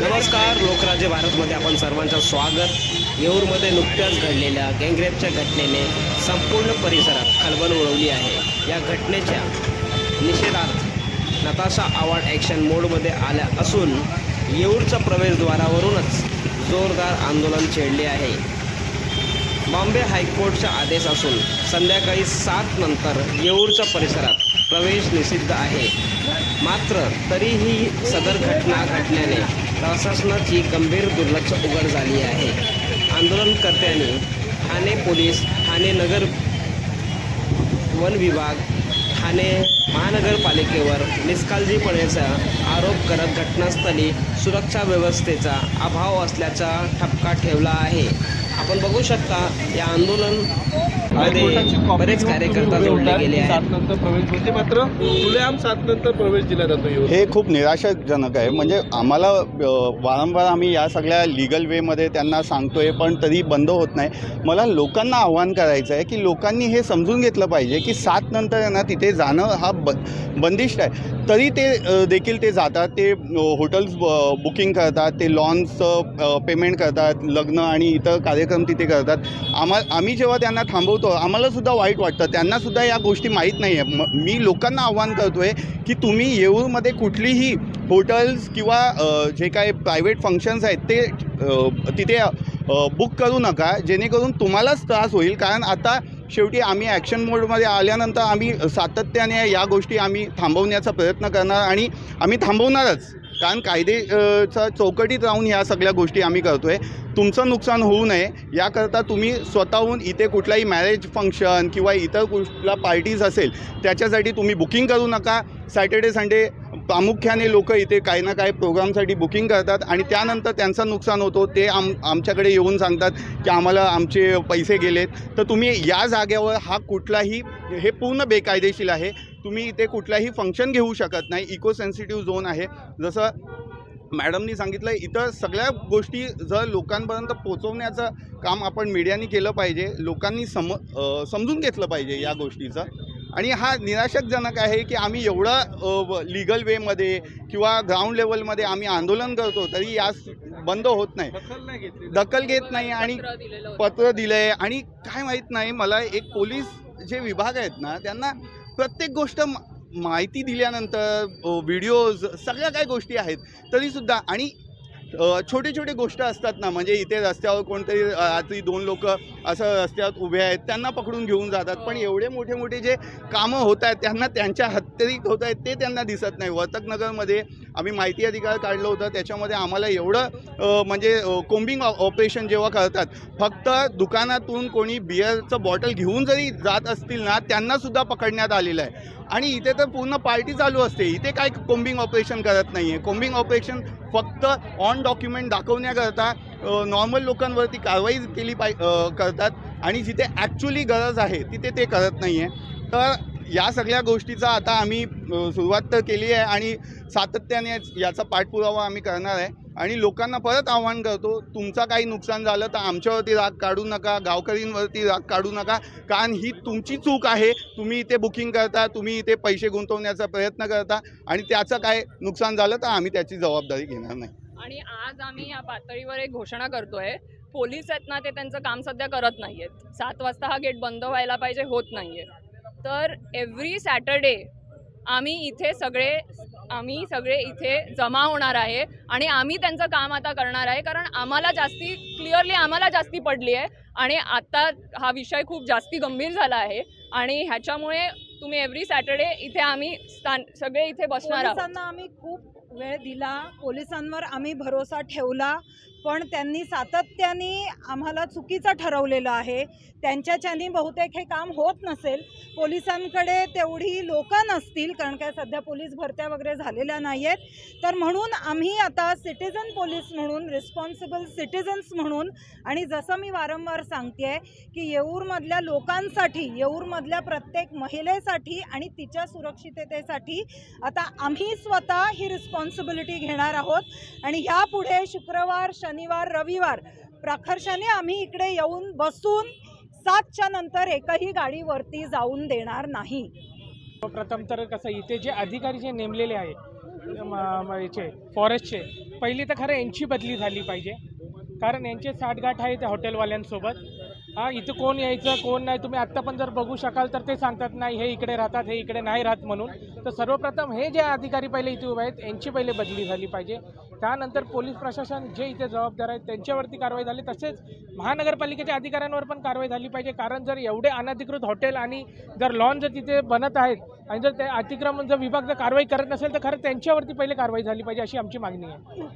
नमस्कार लोकराज्य भारतमध्ये आपण सर्वांचं स्वागत. येऊरमध्ये नुकत्याच घडलेल्या गँगरेपच्या घटनेने संपूर्ण परिसरात खलबल उडवली आहे. या घटनेच्या निषेधार्थ नताशा आवाड ॲक्शन मोडमध्ये आल्या असून येऊरच्या प्रवेशद्वारावरूनच जोरदार आंदोलन छेडले आहे. बॉम्बे हायकोर्टचा आदेश असून संध्याकाळी सात नंतर येऊरच्या परिसरात प्रवेश निषिद्ध आहे. मात्र तरीही सदर घटना घडल्याने प्रशासनाची गंभीर दुर्लक्ष उघड झाली आहे. आंदोलनकर्त्यांनी ठाणे पोलीस ठाणे नगर वन विभाग ठाणे महानगरपालिकेवर निष्काळजीपणेचा आरोप करत घटनास्थळी सुरक्षा व्यवस्थेचा अभाव असल्याचा ठपका ठेवला आहे. आपण बघू शकता या आंदोलन बरेच कार्यकर्ता जोडले गेले सात आहेत नंतर प्रवेश होते मात्र खुलेआम सात नंतर प्रवेश दिला जातो हे खूप निराशाजनक आहे. म्हणजे आम्हाला वारंवार आम्ही या सगळ्या लिगल वेमध्ये त्यांना सांगतोय पण तरी बंद होत नाही. मला लोकांना आव्हान करायचं आहे की लोकांनी हे समजून घेतलं पाहिजे की सात नंतर आहे ना तिथे जाणं हा ब बंदिष्ट आहे. तरी ते देखील ते जातात. ते हॉटेल्स बुकिंग करतात. ते लॉन्सचं पेमेंट करतात. लग्न आणि इतर कार्यक्रम तिथे करतात. आम्हा आम्ही जेव्हा त्यांना थांबवतो आम्हालासुद्धा वाईट वाटतं. त्यांनासुद्धा या गोष्टी माहीत नाही आहे म मी लोकांना आव्हान करतो आहे की तुम्ही येऊरमध्ये कुठलीही होटल्स किंवा जे काय प्रायव्हेट फंक्शन्स आहेत ते तिथे बुक करू नका. जेणेकरून तुम्हालाच त्रास होईल. कारण आता शेवटी आम्ही ॲक्शन मोडमध्ये आल्यानंतर आम्ही सातत्याने या गोष्टी आम्ही थांबवण्याचा प्रयत्न करणार आणि आम्ही थांबवणारच. कारण कायदेचा चौकटीत राहून ह्या सगळ्या गोष्टी आम्ही करतो आहे तुमचं नुकसान होऊ नये याकरता तुम्ही स्वतःहून इथे कुठलाही मॅरेज फंक्शन किंवा इतर कुठला पार्टीज असेल त्याच्यासाठी तुम्ही बुकिंग करू नका. सॅटर्डे संडे प्रामुख्याने लोक इथे काही ना काही प्रोग्रामसाठी बुकिंग करतात आणि त्यानंतर त्यांचं नुकसान होतो ते आम आमच्याकडे येऊन सांगतात की आम्हाला आमचे पैसे गेलेत. तर तुम्ही या जागेवर हा कुठलाही हे पूर्ण बेकायदेशीर आहे. तुम्ही इथे कुठलाही फंक्शन घेऊ शकत नाही. इको सेन्सिटिव्ह झोन आहे. जसं मॅडमनी सांगितलं इतर सगळ्या गोष्टी जर लोकांपर्यंत पोचवण्याचं काम आपण मीडियानी केलं पाहिजे लोकांनी सम समजून घेतलं पाहिजे या गोष्टीचं. आणि हा निराशकजनक आहे की आम्ही एवढं लिगल वेमध्ये किंवा ग्राउंड लेवलमध्ये आम्ही आंदोलन करतो तरी यास बंद होत नाही. दखल नाही घेतली. दखल घेत नाही आणि पत्र दिलं आहे आणि काय माहीत नाही मला एक पोलीस जे विभाग आहेत ना त्यांना प्रत्येक गोष्ट माहिती दिल्यानंतर व्हिडिओज सगळ्या काही गोष्टी आहेत तरीसुद्धा आणि छोटे छोटे गोष्ट असतात ना म्हणजे इथे रस्त्यावर कोणतरी रात्री दोन लोक असं रस्त्यावर उभे आहेत त्यांना पकडून घेऊन जातात. पण एवढे मोठे मोठे जे कामं होत आहेत त्यांना त्यांच्या हत्येत होत आहेत ते त्यांना दिसत नाही. वर्तकनगरमध्ये आम्ही माहिती अधिकार काढलं होतं त्याच्यामध्ये आम्हाला एवढं म्हणजे कोम्बिंग ऑपरेशन जेव्हा करतात फक्त दुकानातून कोणी बिअरचं बॉटल घेऊन जरी जात असतील ना त्यांनासुद्धा पकडण्यात आलेलं आहे. आणि इथे तर पूर्ण पार्टी चालू असते. इथे काय कोम्बिंग ऑपरेशन करत नाही आहे कोम्बिंग ऑपरेशन फक्त ऑन डॉक्युमेंट दाखवण्याकरता नॉर्मल लोकांवरती कारवाई केली पाय करतात आणि जिथे ॲक्च्युली गरज आहे तिथे ते करत नाही आहे तर या सगळ्या गोष्टीचा आता आम्ही सुरुवात तर केली आहे आणि सातत्याने याचा पाठपुरावा आम्ही करणार आहे. आणि लोकांना परत आव्हान करतो तुमचा काही नुकसान झालं तर आमच्यावरती राग काढू नका गावकरींवरती राग काढू नका कारण ही तुमची चूक आहे तुम्ही इथे बुकिंग करता तुम्ही इथे पैसे गुंतवण्याचा प्रयत्न करता आणि त्याचं काय नुकसान झालं तर आम्ही त्याची जबाबदारी घेणार नाही. आणि आज आम्ही या पातळीवर एक घोषणा करतोय पोलीस आहेत ना ते त्यांचं काम सध्या करत नाही आहेत सात वाजता हा गेट बंद व्हायला पाहिजे होत नाही आहे तर एव्हरी सॅटर्डे आम्ही इथे सगळे आम्ही सगळे इथे जमा होणार आहे आणि आम्ही त्यांचं काम आता करणार आहे कारण आम्हाला जास्ती क्लिअरली आम्हाला जास्ती पडली आहे आणि आता हा विषय खूप जास्ती गंभीर झाला आहे आणि ह्याच्यामुळे तुम्ही एव्हरी सॅटर्डे इथे आम्ही स्थान सगळे इथे बसणार आहोत. आम्ही खूप वेळ दिला पोलिसांवर आम्ही भरोसा ठेवला पण त्यांनी सातत्याने आम्हाला चुकीचं ठरवलेलं आहे. त्यांच्याच्यानी बहुतेक हे काम होत नसेल. पोलिसांकडे तेवढी लोकं नसतील कारण काय सध्या पोलीस भरत्या वगैरे झालेल्या नाही आहेत तर म्हणून आम्ही आता सिटिझन पोलीस म्हणून रिस्पॉन्सिबल सिटिझन्स म्हणून आणि जसं मी वारंवार सांगते की येऊरमधल्या लोकांसाठी येऊरमधल्या प्रत्येक महिलेसाठी आणि तिच्या सुरक्षिततेसाठी आता आम्ही स्वतः ही रिस्पॉन्सिबिलिटी घेणार आहोत. आणि ह्यापुढे शुक्रवार शनिवार रविवार. प्रखर्षाने आम्ही इकडे येऊन बसून सातच्या नंतर एकही गाडीवरती जाऊन देणार नाही. प्रथम तर कसं इथे जे अधिकारी जे नेमलेले आहे याचे फॉरेस्टचे पहिली तर खरं यांची बदली झाली पाहिजे. कारण यांचे साठगाठ आहे त्या हॉटेलवाल्यांसोबत. हा इथं कोण यायचं कोण नाही तुम्ही आत्ता पण जर बघू शकाल तर ते सांगतात नाही हे इकडे राहतात हे इकडे नाही राहत म्हणून. तर सर्वप्रथम हे जे अधिकारी पहिले इथे उभे आहेत यांची पहिले बदली झाली पाहिजे. त्यानंतर पोलीस प्रशासन जे इथे जबाबदार आहेत त्यांच्यावरती कारवाई झाली. तसेच महानगरपालिकेच्या अधिकाऱ्यांवर पण कारवाई झाली पाहिजे. कारण जर एवढे अनधिकृत हॉटेल आणि जर लॉन जर तिथे बनत आहेत आणि जर ते अतिक्रमण जर विभाग जर कारवाई करत नसेल तर खरं त्यांच्यावरती पहिले कारवाई झाली पाहिजे अशी आमची मागणी आहे.